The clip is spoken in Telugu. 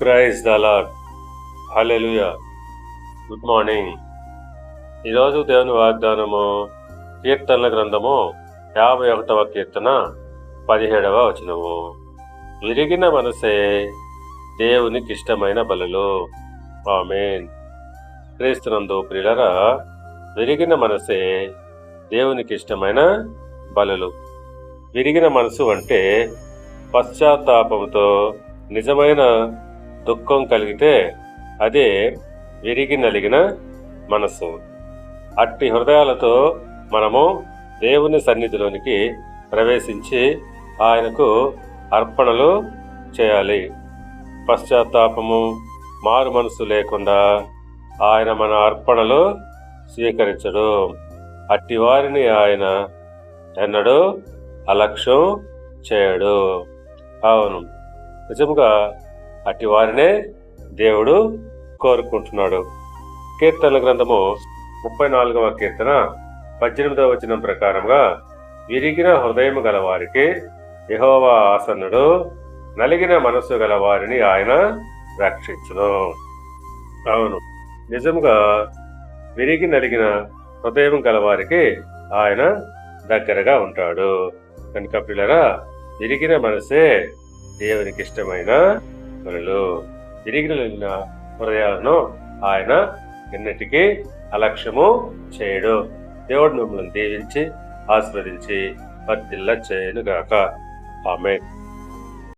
Praise the Lord Lord good morning. ఈరోజు దేవుని వాగ్దానము కీర్తనల గ్రంథము యాభై ఒకటవ కీర్తన పదిహేడవ వచనము. విరిగిన మనసే దేవునికి ఇష్టమైన బలులు. ఆమెన్. క్రీస్తునందు ప్రియులరా విరిగిన మనసే దేవునికి ఇష్టమైన బలులు. విరిగిన మనసు అంటే పశ్చాత్తాపంతో నిజమైన దుఃఖం కలిగితే అదే విరిగి నలిగిన మనస్సు. అట్టి హృదయాలతో మనము దేవుని సన్నిధిలోనికి ప్రవేశించి ఆయనకు అర్పణలు చేయాలి. పశ్చాత్తాపము మారు మనసు లేకుండా ఆయన మన అర్పణలు స్వీకరించడు. అట్టి వారిని ఆయన ఎన్నడూ అలక్ష్యం చేయడు. అవును. నిజంగా అట్టి వారినే దేవుడు కోరుకుంటున్నాడు. కీర్తనల గ్రంథము ముప్పై నాలుగవ కీర్తన పద్దెనిమిదవ వచనం ప్రకారంగా విరిగిన హృదయం గల వారికి యెహోవా ఆసన్నుడు నలిగిన మనస్సు గల వారిని ఆయన రక్షించును. అవును నిజంగా విరిగి నలిగిన హృదయం గల వారికి ఆయన దగ్గరగా ఉంటాడు. కనుక పిల్లరా విరిగిన మనసే దేవునికి ఇష్టమైన పనులు విరిగిన హృదయాలను ఆయన ఎన్నటికీ అలక్ష్యము చేయడు. దేవుడు మిమ్మల్ని దీవించి ఆస్వాదించి వర్తిల్ల చేయనుగాక ఆమె